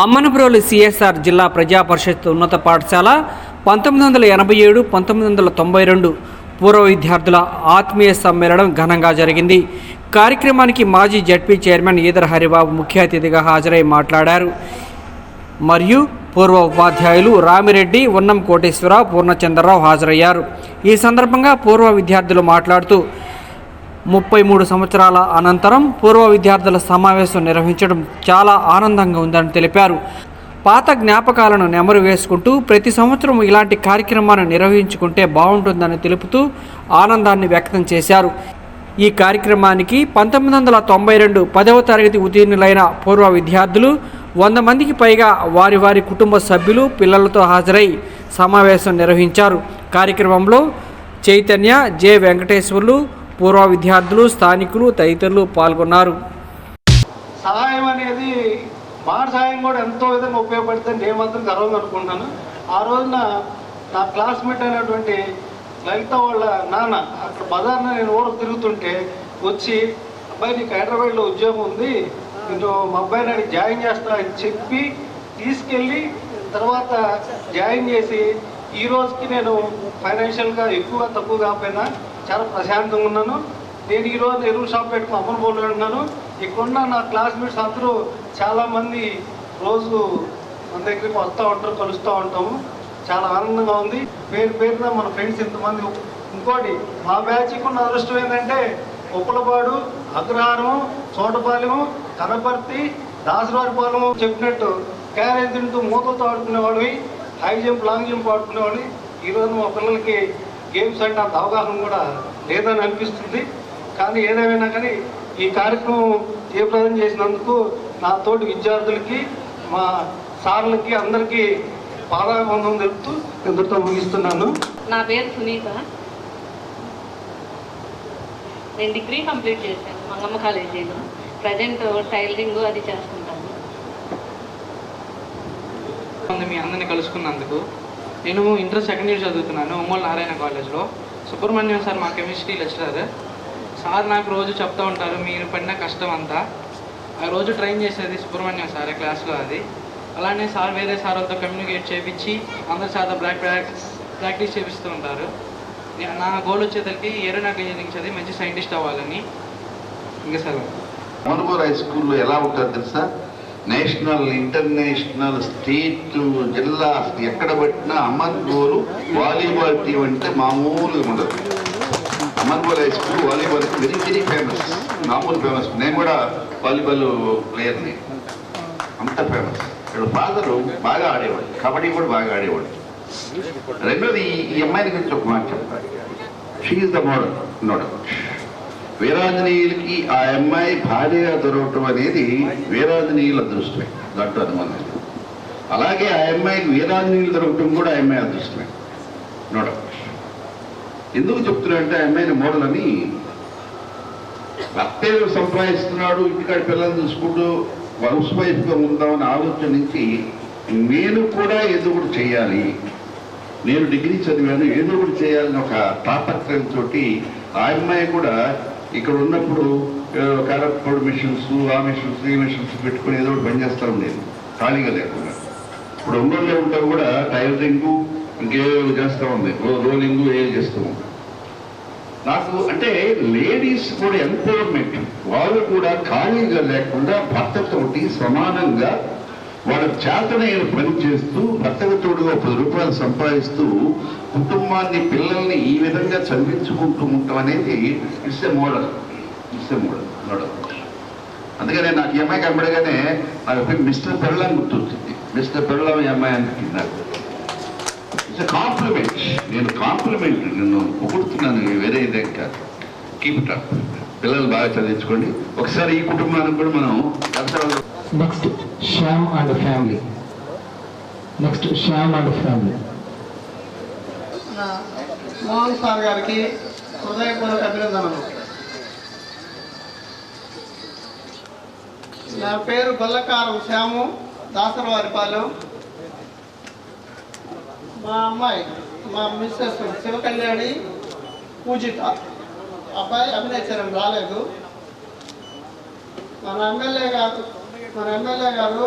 అమ్మనపురోలు CSR జిల్లా ప్రజా పరిషత్ ఉన్నత పాఠశాల పంతొమ్మిది వందల ఎనభై ఏడు పంతొమ్మిది వందల తొంభై రెండు పూర్వ విద్యార్థుల ఆత్మీయ సమ్మేళనం ఘనంగా జరిగింది. కార్యక్రమానికి మాజీ జడ్పీ చైర్మన్ ఈదర్ హరిబాబు ముఖ్య అతిథిగా హాజరై మాట్లాడారు. మరియు పూర్వ ఉపాధ్యాయులు రామిరెడ్డి ఉన్నం కోటేశ్వరరావు పూర్ణచంద్రరావు హాజరయ్యారు. ఈ సందర్భంగా పూర్వ విద్యార్థులు మాట్లాడుతూ ముప్పై మూడు సంవత్సరాల అనంతరం పూర్వ విద్యార్థుల సమావేశం నిర్వహించడం చాలా ఆనందంగా ఉందని తెలిపారు. పాత జ్ఞాపకాలను నెమరు వేసుకుంటూ ప్రతి సంవత్సరం ఇలాంటి కార్యక్రమాన్ని నిర్వహించుకుంటే బాగుంటుందని తెలుపుతూ ఆనందాన్ని వ్యక్తం చేశారు. ఈ కార్యక్రమానికి పంతొమ్మిది వందల తొంభై రెండు పదవ తరగతి ఉత్తీర్ణులైన పూర్వ విద్యార్థులు వంద మందికి పైగా వారి వారి కుటుంబ సభ్యులు పిల్లలతో హాజరై సమావేశం నిర్వహించారు. కార్యక్రమంలో చైతన్య జె వెంకటేశ్వర్లు పూర్వ విద్యార్థులు స్థానికులు తదితరులు పాల్గొన్నారు. సహాయం అనేది మాట సహాయం కూడా ఎంతో విధంగా ఉపయోగపడుతుంది నేను మాత్రం గర్వంగా ఆ రోజున నా క్లాస్మేట్ అయినటువంటి లలిత వాళ్ళ నాన్న అక్కడ బజార్న నేను ఊరు తిరుగుతుంటే వచ్చి అబ్బాయి నీకు హైదరాబాద్లో ఉద్యోగం ఉంది. నేను మా అబ్బాయి నాకు జాయిన్ చేస్తా అని చెప్పి తీసుకెళ్ళి తర్వాత జాయిన్ చేసి ఈ రోజుకి నేను ఫైనాన్షియల్గా ఎక్కువగా తక్కువ కాకపోయినా చాలా ప్రశాంతంగా ఉన్నాను. నేను ఈ రోజు ఎరువు షాప్ పెట్టుకుని అమలు బోర్డు ఉన్నాను ఇక్కడున్న నా క్లాస్మేట్స్ అందరూ చాలామంది రోజు మన దగ్గరికి వస్తూ ఉంటారు కలుస్తూ ఉంటాము. చాలా ఆనందంగా ఉంది. పేరు పేరున మన ఫ్రెండ్స్ ఇంతమంది. ఇంకోటి మా బ్యాచ్కి ఉన్న అదృష్టం ఏంటంటే ఉప్పలపాడు అగ్రహారం చోటపాలెం కనపర్తి దాసరాజపాలెం చెప్పినట్టు క్యారేజ్ తింటూ మూతలతో ఆడుకునేవాడివి హై జంప్ లాంగ్ జంప్ ఆడుకునేవాడివి. ఈరోజు మా పిల్లలకి గేమ్స్ అంటే అంత అవగాహన కూడా లేదని అనిపిస్తుంది. కానీ ఏదేమైనా కానీ ఈ కార్యక్రమం జయప్రదం చేసినందుకు నా తోటి విద్యార్థులకి మా సార్లకి అందరికీ పాదాబంధం తెలుపుతూ ఇంతటితో ముగిస్తున్నాను. నా పేరు సునీత. నేను డిగ్రీ కంప్లీట్ చేశాను మంగమ్మ కాలేజీలో. ప్రజెంట్ టైలరింగ్ అది చేసుకుంటాను ఉంది మీ అందరిని కలుసుకున్నందుకు నేను ఇంటర్ సెకండ్ ఇయర్ చదువుతున్నాను ఉమ్మల్ నారాయణ కాలేజ్లో. సుబ్రహ్మణ్యం సార్ మా కెమిస్ట్రీ లెక్చరర్ సార్ నాకు రోజు చెప్తూ ఉంటారు మీరు పడిన కష్టం అంతా ఆ రోజు ట్రైన్ చేసేది సుబ్రహ్మణ్యం సార్ క్లాస్లో అది. అలానే సార్ వేరే సార్ వాళ్ళతో కమ్యూనికేట్ చేపించి అందరి చేత బ్లాక్ ప్రాక్టీస్ ప్రాక్టీస్ చేపిస్తూ ఉంటారు. నా గోల్ వచ్చేసరికి ఏరోనాటిక్ ఇంజనీరింగ్ చదివి మంచి సైంటిస్ట్ అవ్వాలని. ఇంకా సార్. మనుగూరు హై స్కూల్లో ఎలా ఉంటారు తెలుసా? నేషనల్ ఇంటర్నేషనల్ స్టేట్ జిల్లా ఎక్కడ ఎక్కడ అమర్ గోలు వాలీబాల్ టీం అంటే మామూలుగా ఉండదు. Amangol high school volleyball very very famous మామూలు ఫేమస్ నేను కూడా వాలీబాల్ ప్లేయర్ని. అంత ఫేమస్ ఇక్కడ ఫాదరు బాగా ఆడేవాడు కబడ్డీ కూడా బాగా ఆడేవాడు రెండోది ఈ- ఈ అమ్మాయిని గురించి ఒక మాట చెప్తాను. షీఈ్ ద మోడల్ నోడల్ వీరాంజనేయులకి ఆ అమ్మాయి భార్యగా దొరకటం అనేది వీరాంజనేయుల అదృష్టమే. దాంట్లో అనుమానం అలాగే ఆ అమ్మాయికి వీరాంజనేయులు దొరకటం కూడా ఆ అమ్మాయి అదృష్టమే. నోడ ఎందుకు చెప్తున్నాడంటే ఆ అమ్మాయిని మోడలని అని భర్తే సంపాదిస్తున్నాడు ఇంటికాడ పిల్లల్ని చూసుకుంటూ హౌస్ వైఫ్గా ఉందామని ఆలోచన నుంచి నేను కూడా ఏదో ఒకటి చేయాలి. నేను డిగ్రీ చదివాను ఏదో ఒకటి చేయాలని ఒక తాపత్రయంతో ఆ అమ్మాయి కూడా ఇక్కడ ఉన్నప్పుడు కరెక్ట్ మిషన్స్ ఆ మిషన్స్ ఈ మిషన్స్ పెట్టుకుని ఏదో ఒకటి పని చేస్తా ఉండేది ఖాళీగా లేకుండా. ఇప్పుడు ఒంగోలులో ఉంటే కూడా టైలరింగ్ ఇంకేదో చేస్తూ ఉంది. రోలింగ్ ఏం చేస్తూ ఉంది. నాకు అంటే లేడీస్ కూడా ఎంపవర్మెంట్. వాళ్ళు కూడా ఖాళీగా లేకుండా భర్తతోటి సమానంగా వాళ్ళ చేతనైన పని చేస్తూ భర్తకు తోడుగా పది రూపాయలు సంపాదిస్తూ కుటుంబాన్ని పిల్లల్ని ఈ విధంగా చదివించుకుంటూ ఉంటాం అనేది it's a model it's a model model అందుకనే నాకు ఈ అమ్మాయి కనబడగానే నాకు మిస్టర్ పెళ్ళం గుర్తొచ్చింది. మిస్టర్ పెళ్ళం ఈ అమ్మాయి అని నాకు ఇట్స్ కాంప్లిమెంట్ నేను కాంప్లిమెంట్ నిన్ను పొగుడుతున్నాను వేరే ఇదే కాదు. కీప్ ఇట్ అప్ పిల్లలు బాగా చదివించుకోండి. ఒకసారి ఈ కుటుంబానికి కూడా మనం next Shyam and family next Shyam and family Mohan sir గారికి హృదయపూర్వక అభినందనలు. నా పేరు గొల్లకారం శ్యాము దాసరవారిపాలెం. మా అమ్మాయి మా మిస్సెస్ శివకళ్యాణి పూజిత. అబ్బాయి అభినయ రాలేదు. మన ఎమ్మెల్యే గారు మన ఎమ్మెల్యే గారు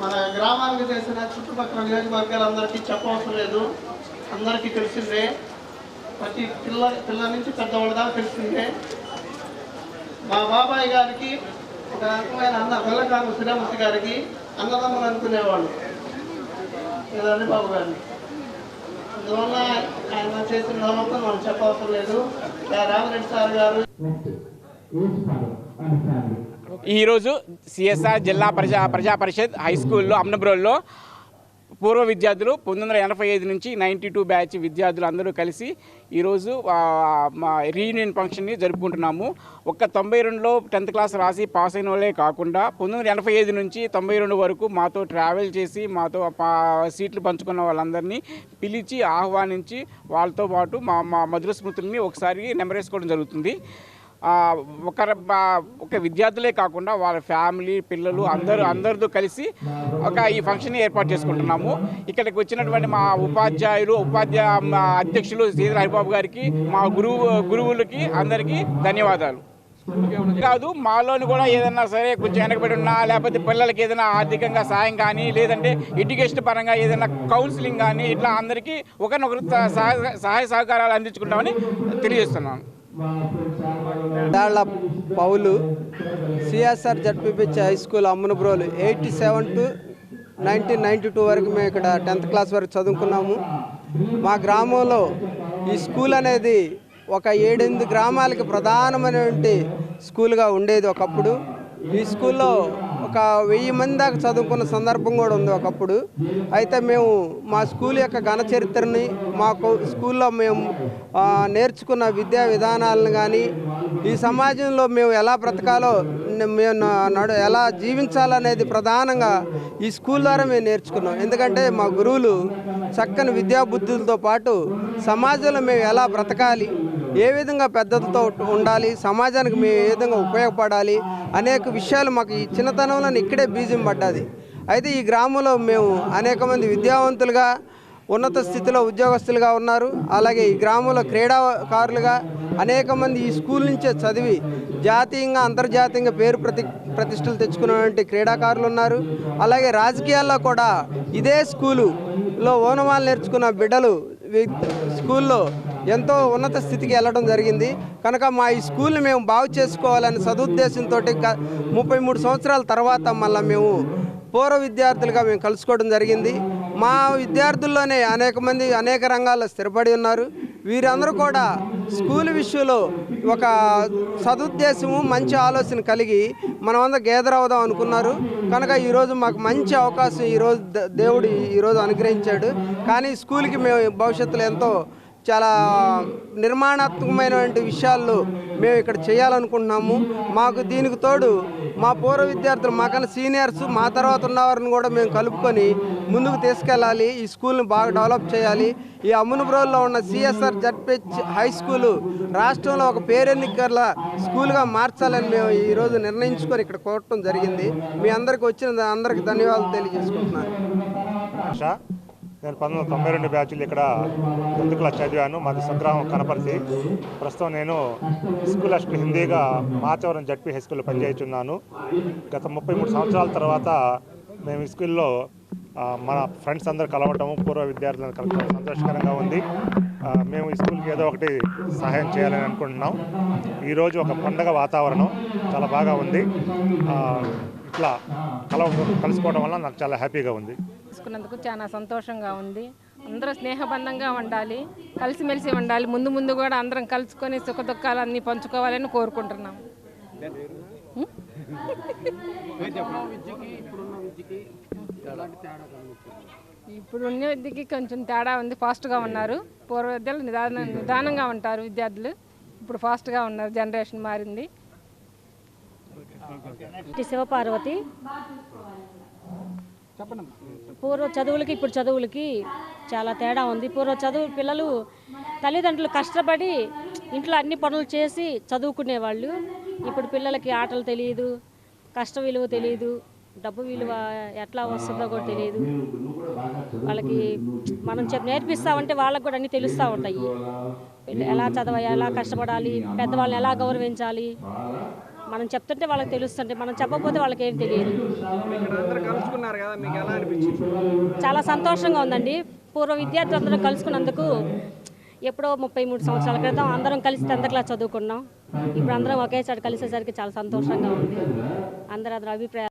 మన గ్రామానికి చేసిన చుట్టుపక్కల నియోజకవర్గాలందరికీ చెప్పవసరం లేదు. అందరికీ తెలిసిందే. ప్రతి పిల్ల పిల్ల నుంచి పెద్దవాళ్ళ దాకా తెలిసిందే. మా బాబాయ్ గారికి ఒక రకమైన అన్న పిల్లకారు శ్రీరామూర్తి గారికి అన్నదమ్ములు అనుకునేవాళ్ళు. లేదండి బాబు గారిని. అందువల్ల ఆయన చేసిన నమ్మకం మనం చెప్పవసరం లేదు. రామరెడ్డి సార్ గారు. ఈరోజు సిఎస్ఆర్ జిల్లా ప్రజా ప్రజా పరిషత్ హై స్కూల్లో అమ్నబ్రోల్లో పూర్వ విద్యార్థులు పంతొమ్మిది వందల ఎనభై ఐదు నుంచి నైంటీ టూ బ్యాచ్ విద్యార్థులు అందరూ కలిసి ఈరోజు మా రీయూనియన్ ఫంక్షన్ని జరుపుకుంటున్నాము. ఒక్క తొంభై రెండులో టెన్త్ క్లాస్ రాసి పాస్ అయిన వాళ్ళే కాకుండా పంతొమ్మిది ఎనభై ఐదు నుంచి తొంభై రెండు వరకు మాతో ట్రావెల్ చేసి మాతో పా- సీట్లు పంచుకున్న వాళ్ళందరినీ పిలిచి ఆహ్వానించి వాళ్ళతో పాటు మా మా మధుర స్మృతుల్ని ఒకసారి నెమరేసుకోవడం జరుగుతుంది. ఒక ఒక విద్యార్థులే కాకుండా వాళ్ళ ఫ్యామిలీ పిల్లలు అందరూ అందరితో కలిసి ఒక ఈ ఫంక్షన్ ఏర్పాటు చేసుకుంటున్నాము. ఇక్కడికి వచ్చినటువంటి మా ఉపాధ్యాయులు ఉపాధ్యాయ మా అధ్యక్షులు శ్రీధర్ హరిబాబు గారికి మా గురువు గురువులకి అందరికీ ధన్యవాదాలు. కాదు మాలోని కూడా ఏదన్నా సరే కొంచెం వెనకబడి ఉన్నా లేకపోతే పిల్లలకి ఏదైనా ఆర్థికంగా సాయం కానీ లేదంటే ఎడ్యుకేషన్ పరంగా ఏదైనా కౌన్సిలింగ్ కానీ ఇట్లా అందరికీ ఒకరినొకరు సహాయ సహాయ సహకారాలు అందించుకుంటామని తెలియజేస్తున్నాను. Dalla Paulu CSR ZPH high school Ammanabrolu eighty seven to nineteen ninety two వరకు మేము ఇక్కడ టెన్త్ క్లాస్ వరకు చదువుకున్నాము. మా గ్రామంలో ఈ స్కూల్ అనేది ఒక ఏడెనిమిది గ్రామాలకి ప్రధానమైనటువంటి స్కూల్గా ఉండేది ఒకప్పుడు. ఈ స్కూల్లో ఒక వెయ్యి మంది దాకా చదువుకున్న సందర్భం కూడా ఉంది ఒకప్పుడు. అయితే మేము మా స్కూల్ యొక్క ఘన చరిత్రని మా స్కూల్లో మేము నేర్చుకున్న విద్యా విధానాలను కానీ ఈ సమాజంలో మేము ఎలా బ్రతకాలో మేము నడు ఎలా జీవించాలనేది ప్రధానంగా ఈ స్కూల్ ద్వారా మేము నేర్చుకున్నాం. ఎందుకంటే మా గురువులు చక్కని విద్యాబుద్ధులతో పాటు సమాజంలో మేము ఎలా బ్రతకాలి ఏ విధంగా పెద్దలతో ఉండాలి సమాజానికి మేము ఏ విధంగా ఉపయోగపడాలి అనేక విషయాలు మాకు ఈ చిన్నతనంలో ఇక్కడే బీజం పడ్డది. అయితే ఈ గ్రామంలో మేము అనేక మంది విద్యావంతులుగా ఉన్నత స్థితిలో ఉద్యోగస్తులుగా ఉన్నారు. అలాగే ఈ గ్రామంలో క్రీడాకారులుగా అనేక మంది ఈ స్కూల్ నుంచే చదివి జాతీయంగా అంతర్జాతీయంగా పేరు ప్రతి ప్రతిష్టలు తెచ్చుకున్నటువంటి క్రీడాకారులు ఉన్నారు. అలాగే రాజకీయాల్లో కూడా ఇదే స్కూలులో ఓనమాలు నేర్చుకున్న బిడ్డలు వి- స్కూల్లో ఎంతో ఉన్నత స్థితికి వెళ్ళడం జరిగింది. కనుక మా ఈ స్కూల్ని మేము బాగు చేసుకోవాలని సదుద్దేశంతో ముప్పై మూడు సంవత్సరాల తర్వాత మళ్ళీ మేము పూర్వ విద్యార్థులుగా మేము కలుసుకోవడం జరిగింది. మా విద్యార్థుల్లోనే అనేక మంది అనేక రంగాల్లో స్థిరపడి ఉన్నారు. వీరందరూ కూడా స్కూల్ విషయంలో ఒక సదుద్దేశము మంచి ఆలోచన కలిగి మనమంతా గేదర్ అవుదాం అనుకున్నారు. కనుక ఈరోజు మాకు మంచి అవకాశం ఈరోజు ద- దేవుడు ఈరోజు అనుగ్రహించాడు. కానీ స్కూల్కి మేము భవిష్యత్తులో ఎంతో చాలా నిర్మాణాత్మకమైనటువంటి విషయాల్లో మేము ఇక్కడ చేయాలనుకుంటున్నాము. మాకు దీనికి తోడు మా పూర్వ విద్యార్థులు మాకన్నా సీనియర్స్ మా తర్వాత ఉన్నవారిని కూడా మేము కలుపుకొని ముందుకు తీసుకెళ్ళాలి. ఈ స్కూల్ని బాగా డెవలప్ చేయాలి. ఈ అమ్మునుబ్రోల్లో ఉన్న సిఎస్ఆర్ జడ్పిహెచ్ హై స్కూలు రాష్ట్రంలో ఒక పేరెన్నికల స్కూల్గా మార్చాలని మేము ఈరోజు నిర్ణయించుకొని ఇక్కడ కోరటం జరిగింది. మీ అందరికి వచ్చిన అందరికి ధన్యవాదాలు తెలియజేసుకుంటున్నాను. నేను పంతొమ్మిది వందల తొంభై రెండు బ్యాచ్లు ఇక్కడ టెన్త్ క్లాస్ చదివాను? మాది స్వగ్రామం కనపరిచి ప్రస్తుతం నేను స్కూల్ అసిస్టెంట్ హిందీగా మాచవరం జడ్పీ హై స్కూల్లో పనిచేస్తున్నాను. గత ముప్పై మూడు సంవత్సరాల తర్వాత మేము ఈ స్కూల్లో మన ఫ్రెండ్స్ అందరు కలవటము పూర్వ విద్యార్థులను కలవటం సంతోషకరంగా ఉంది. మేము ఈ స్కూల్కి ఏదో ఒకటి సహాయం చేయాలని అనుకుంటున్నాం. ఈరోజు ఒక పండగ వాతావరణం చాలా బాగా ఉంది. ఇట్లా కలవ కలుసుకోవడం వల్ల నాకు చాలా హ్యాపీగా ఉంది. తీసుకున్నందుకు చాలా సంతోషంగా ఉంది. అందరూ స్నేహబంధంగా ఉండాలి కలిసిమెలిసి ఉండాలి. ముందు ముందు కూడా అందరం కలుసుకొని సుఖ దుఃఖాలు అన్నీ పంచుకోవాలని కోరుకుంటున్నాం. ఇప్పుడు ఉన్న విద్యకి కొంచెం తేడా ఉంది. ఫాస్ట్గా ఉన్నారు. పూర్వ విద్యలు నిదాన నిదానంగా ఉంటారు విద్యార్థులు. ఇప్పుడు ఫాస్ట్గా ఉన్నారు. జనరేషన్ మారింది. శివపార్వతి. పూర్వ చదువులకి ఇప్పుడు చదువులకి చాలా తేడా ఉంది. పూర్వ చదువు పిల్లలు తల్లిదండ్రులు కష్టపడి ఇంట్లో అన్ని పనులు చేసి చదువుకునేవాళ్ళు. ఇప్పుడు పిల్లలకి ఆటలు తెలియదు కష్ట విలువ తెలియదు డబ్బు విలువ ఎట్లా వస్తుందో కూడా తెలియదు. వాళ్ళకి మనం చెప్పి నేర్పిస్తామంటే వాళ్ళకి కూడా అన్నీ తెలుస్తూ ఉంటాయి. ఎలా చదవాలి ఎలా కష్టపడాలి పెద్దవాళ్ళని ఎలా గౌరవించాలి మనం చెప్తుంటే వాళ్ళకి తెలుస్తుంటే మనం చెప్పకపోతే వాళ్ళకి ఏం తెలియదు చాలా సంతోషంగా ఉందండి. పూర్వ విద్యార్థులు అందరం కలుసుకున్నందుకు ఎప్పుడో ముప్పై మూడు సంవత్సరాల క్రితం అందరం కలిసి టెన్త్ క్లాస్ చదువుకున్నాం. ఇప్పుడు అందరం ఒకేసారి కలిసేసరికి చాలా సంతోషంగా ఉంది. అందరి అందరి అభిప్రాయాలు